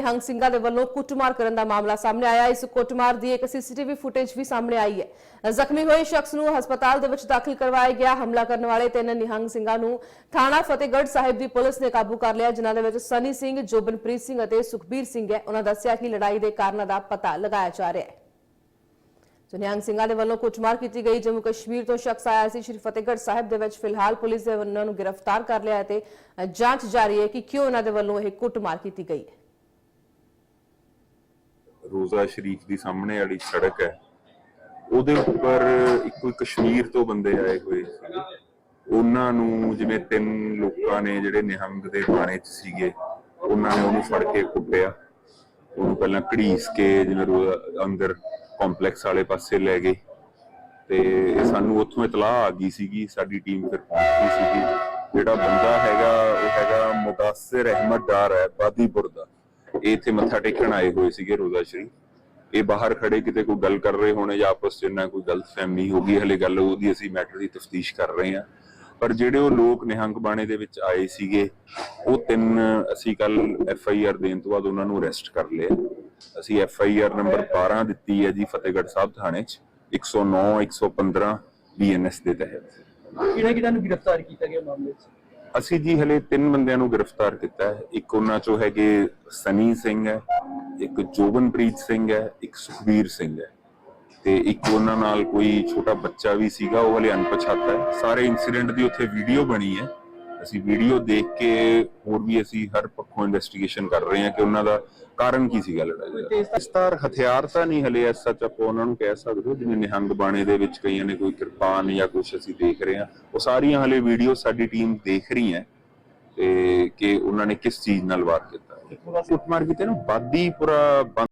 ਨਿਹੰਗ ਸਿੰਘਾਂ ਦੇ ਵੱਲੋਂ ਕੁੱਟਮਾਰ ਕਰਨ ਦਾ ਮਾਮਲਾ ਸਾਹਮਣੇ ਆਇਆ। ਇਸ ਕੁੱਟਮਾਰ ਦੀ ਇੱਕ ਸੀਸੀਟੀਵੀ ਫੁਟੇਜ ਵੀ ਸਾਹਮਣੇ ਆਈ ਹੈ। ਜ਼ਖਮੀ ਹੋਏ ਸ਼ਖਸ ਨੂੰ ਹਸਪਤਾਲ ਦੇ ਵਿੱਚ ਦਾਖਲ ਕਰਵਾਇਆ ਗਿਆ। ਹਮਲਾ ਕਰਨ ਵਾਲੇ ਤਿੰਨ ਨਿਹੰਗ ਸਿੰਘਾਂ ਨੂੰ ਥਾਣਾ ਫਤਿਹਗੜ੍ਹ ਸਾਹਿਬ ਦੀ ਪੁਲਿਸ ਨੇ ਕਾਬੂ ਕਰ ਲਿਆ, ਜਿਨ੍ਹਾਂ ਦੇ ਵਿੱਚ ਸਨੀ ਸਿੰਘ, ਜੋਬਨਪ੍ਰੀਤ ਸਿੰਘ ਅਤੇ ਸੁਖਬੀਰ ਸਿੰਘ ਹੈ। ਉਹਨਾਂ ਦੱਸਿਆ ਕਿ ਲੜਾਈ ਦੇ ਕਾਰਨਾਂ ਦਾ ਪਤਾ ਲਗਾਇਆ ਜਾ ਰਿਹਾ ਹੈ। ਸੋ ਨਿਹੰਗ ਸਿੰਘਾਂ ਦੇ ਵੱਲੋਂ ਕੁੱਟਮਾਰ ਕੀਤੀ ਗਈ, ਜੰਮੂ ਕਸ਼ਮੀਰ ਤੋਂ ਸ਼ਖਸ ਆਇਆ ਸੀ। ਸ਼੍ਰੀ ਫਤਿਹਗੜ੍ਹ ਸਾਹਿਬ ਦੇ ਵਿੱਚ ਫਿਲਹਾਲ ਪੁਲਿਸ ਦੇ ਉਹਨਾਂ ਨੂੰ ਗ੍ਰਿਫਤਾਰ ਕਰ ਲਿਆ ਹੈ ਤੇ ਜਾਂਚ ਜਾਰੀ ਹੈ ਕਿ ਕਿਉਂ ਉਹਨਾਂ ਦੇ ਵੱਲੋਂ ਇਹ ਕੁੱਟਮਾਰ ਕੀਤੀ ਗਈ ਹੈ। ਰੋਜ਼ਾ ਸ਼ਰੀਫ ਦੀ ਸਾਹਮਣੇ ਵਾਲੀ ਸੜਕ ਹੈ। ਉਹਦੇ ਉੱਪਰ ਇੱਕ ਕੋਈ ਕਸ਼ਮੀਰ ਤੋਂ ਬੰਦੇ ਆਏ ਹੋਏ ਉਹਨਾਂ ਨੂੰ ਜਿਵੇਂ ਤਿੰਨ ਲੋਕਾਂ ਨੇ ਜਿਹੜੇ ਨਿਹੰਗ ਦੇ ਬਾਣੇ 'ਚ ਸੀਗੇ, ਉਹਨਾਂ ਨੇ ਉਹਨੂੰ ਫੜ ਕੇ ਕੁੱਟਿਆ। ਉਹਨੂੰ ਪਹਿਲਾਂ ਘੜੀਸ ਕੇ ਜਿਵੇਂ ਅੰਦਰ ਕੰਪਲੈਕਸ ਵਾਲੇ ਪਾਸੇ ਲੈ ਗਏ। ਤੇ ਸਾਨੂੰ ਉੱਥੋਂ ਇਤਲਾਹ ਆ ਗਈ ਸੀਗੀ, ਸਾਡੀ ਟੀਮ ਫਿਰ ਪਹੁੰਚ ਗਈ ਸੀਗੀ। ਜਿਹੜਾ ਬੰਦਾ ਹੈਗਾ, ਉਹ ਹੈਗਾ ਮੁਦਾਸਿਰ ਅਹਿਮਦ ਡਾਰ ਹੈ ਬਾਦੀਪੁਰ ਦਾ ਇਹ ਇੱਥੇ ਮੱਥਾ ਟੇਕਣ ਆਏ ਹੋਏ ਸੀਗੇ ਰੋਜ਼ਾ ਸ਼ਰੀਫ। ਇਹ ਬਾਹਰ ਖੜੇ ਕਿਤੇ ਕੋਈ ਗੱਲ ਕਰ ਰਹੇ ਹੋਣੇ ਜਾਂ ਆਪਸ ਚ ਇਹਨਾਂ ਕੋਈ ਗਲਤਫਹਿਮੀ ਹੋ ਗਈ, ਹਲੇ ਗੱਲ ਉਹਦੀ ਅਸੀਂ ਮੈਟਰ ਦੀ ਤਫਤੀਸ਼ ਕਰ ਰਹੇ ਹਾਂ। ਪਰ ਜਿਹੜੇ ਉਹ ਲੋਕ ਨਿਹੰਗ ਬਾਣੇ ਦੇ ਵਿੱਚ ਆਏ ਸੀਗੇ, ਉਹ ਤਿੰਨ ਅਸੀਂ ਕੱਲ ਐਫ ਆਈ ਆਰ ਦੇਣ ਤੋਂ ਬਾਅਦ ਉਹਨਾਂ ਨੂੰ ਅਰੈਸਟ ਕਰ ਲਿਆ। ਅਸੀਂ ਐਫ ਆਈ ਆਰ ਨੰਬਰ 12 ਦਿੱਤੀ ਹੈ ਜੀ ਫਤਿਹਗੜ੍ਹ ਸਾਹਿਬ ਥਾਣੇ 'ਚ 109 115 ਬੀਐਨਐਸ ਦੇ ਤਹਿਤ। ਕਿਹੜਾ ਕਿਹੜਾ ਨੂੰ ਗ੍ਰਿਫਤਾਰ ਕੀਤਾ ਗਿਆ ਮਾਮਲੇ 'ਚ? ਅਸੀਂ ਜੀ ਹਲੇ ਤਿੰਨ ਬੰਦਿਆਂ ਨੂੰ ਗ੍ਰਿਫਤਾਰ ਕੀਤਾ ਹੈ। ਇੱਕ ਉਹਨਾਂ ਚੋਂ ਹੈਗੇ ਸਨੀ ਸਿੰਘ ਹੈ, ਇੱਕ ਜੋਬਨਪ੍ਰੀਤ ਸਿੰਘ ਹੈ, ਇੱਕ ਸੁਖਬੀਰ ਸਿੰਘ ਹੈ। ਤੇ ਇੱਕ ਉਹਨਾਂ ਨਾਲ ਕੋਈ ਛੋਟਾ ਬੱਚਾ ਵੀ ਸੀਗਾ, ਉਹ ਹਲੇ ਅਣਪਛਾਤਾ ਹੈ। ਸਾਰੇ ਇਨਸੀਡੈਂਟ ਦੀ ਉੱਥੇ ਵੀਡੀਓ ਬਣੀ ਹੈ। ਅਸੀਂ ਵੀਡੀਓ ਦੇਖ ਕੇ ਹੋਰ ਵੀ ਅਸੀਂ ਹਰ ਪੱਖੋਂ ਇਨਵੈਸਟੀਗੇਸ਼ਨ ਕਰ ਰਹੇ ਹਾਂ ਕਿ ਉਹਨਾਂ ਦਾ ਕਾਰਨ ਕੀ ਸੀਗਾ ਲੜਾਈ ਦਾ। ਇਸ ਤਾਰ ਹਥਿਆਰ ਤਾਂ ਨਹੀਂ ਹਲੇ ਐਸ ਸੱਚ ਆਪਾਂ ਉਹਨਾਂ ਨੂੰ ਕਹਿ ਸਕਦੇ ਹੋ ਜਿਵੇਂ ਨਿਹੰਗ ਬਾਣੇ ਦੇ ਵਿੱਚ ਕਈਆਂ ਨੇ ਕੋਈ ਕਿਰਪਾਨ ਜਾਂ ਕੁਝ ਅਸੀਂ ਦੇਖ ਰਹੇ ਹਾਂ। ਉਹ ਸਾਰੀਆਂ ਹਲੇ ਵੀਡੀਓ ਸਾਡੀ ਟੀਮ ਦੇਖ ਰਹੀ ਹੈ ਤੇ ਕਿ ਉਹਨਾਂ ਨੇ ਕਿਸ ਚੀਜ਼ ਨਾਲ ਵਾਰ ਕੀਤਾ। ਕੁੱਟਮਾਰ ਕੀਤੇ ਨਾ ਬਾਦੀਪੁਰਾ ਬੰਦ